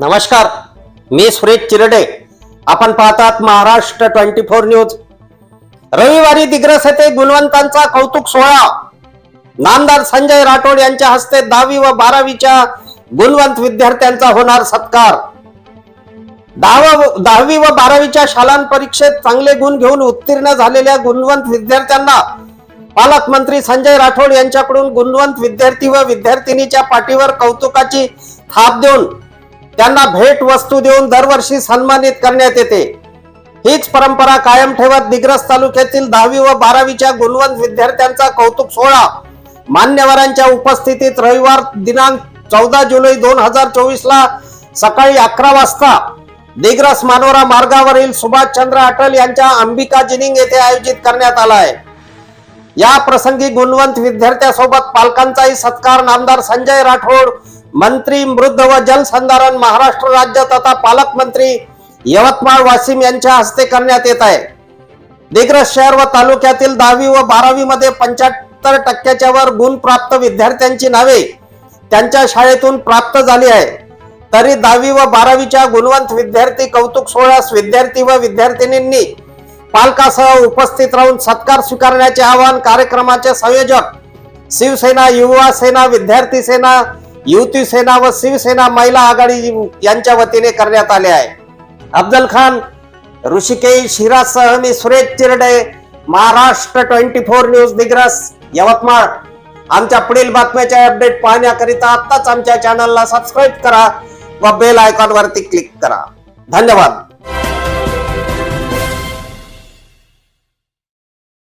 नमस्कार मी सुरेश चिरडे. आपण पाहतात महाराष्ट्र ट्वेंटी फोर न्यूज. रविवारी दिग्रस येथे गुणवंतांचा कौतुक सोहळा. नामदार संजय राठोड यांच्या हस्ते दहावी व बारावीच्या गुणवंत विद्यार्थ्यांचा होणार सत्कार. दहावा दहावी व बारावीच्या शालान परीक्षेत चांगले गुण घेऊन उत्तीर्ण झालेल्या गुणवंत विद्यार्थ्यांना पालकमंत्री संजय राठोड यांच्याकडून गुणवंत विद्यार्थी व विद्यार्थिनीच्या पाठीवर कौतुकाची थाप देऊन त्यांना भेट वस्तू देऊन दरवर्षी सन्मानित करण्यात येते. हीच परंपरा कायम ठेवत दिग्रस तालुक्यातील दहावी व बारावीच्या गुणवंत विद्यार्थ्यांचा कौतुक सोहळा मान्यवरांच्या उपस्थितीत रविवार दिनांक चौदा जुलै दोन हजार चोवीस ला सकाळी अकरा वाजता दिग्रस मानोरा मार्गावरील सुभाषचंद्र अटल यांच्या अंबिका जिनिंग येथे आयोजित करण्यात आला आहे. या प्रसंगी गुणवंत विद्यार्थ्यासोबत पालकांचाही सत्कार नामदार संजय राठोड मंत्री मृद व जलसंधारण महाराष्ट्र राज्य तथा पालकमंत्री यवतमाळ वाशिम यांच्या हस्ते करण्यात येत आहे. दिग्रस शहर व तालुक्यातील दहावी व बारावी मध्ये पंच्याहत्तर टक्क्याच्या वर गुण प्राप्त विद्यार्थ्यांची नावे त्यांच्या शाळेतून प्राप्त झाली आहे. तरी दहावी व बारावीच्या गुणवंत विद्यार्थी कौतुक सोहळ्यास विद्यार्थी व विद्यार्थिनींनी पालकासह उपस्थित राहून सत्कार स्वीकारण्याचे आवाहन कार्यक्रमाचे संयोजक शिवसेना युवा सेना विद्यार्थी सेना युती सेना व शिवसेना महिला आघाडी यांच्या वतीने करण्यात आले आहे. अफजल खान ऋषिकेश हिरासह मी Suresh Chirde Maharashtra twenty four news Digras Yavatmal. आमच्या पुढील बातम्याचे अपडेट पाहण्याकरिता आत्ताच आमच्या चॅनलला सबस्क्राईब करा व बेल आयकॉन वरती क्लिक करा. धन्यवाद.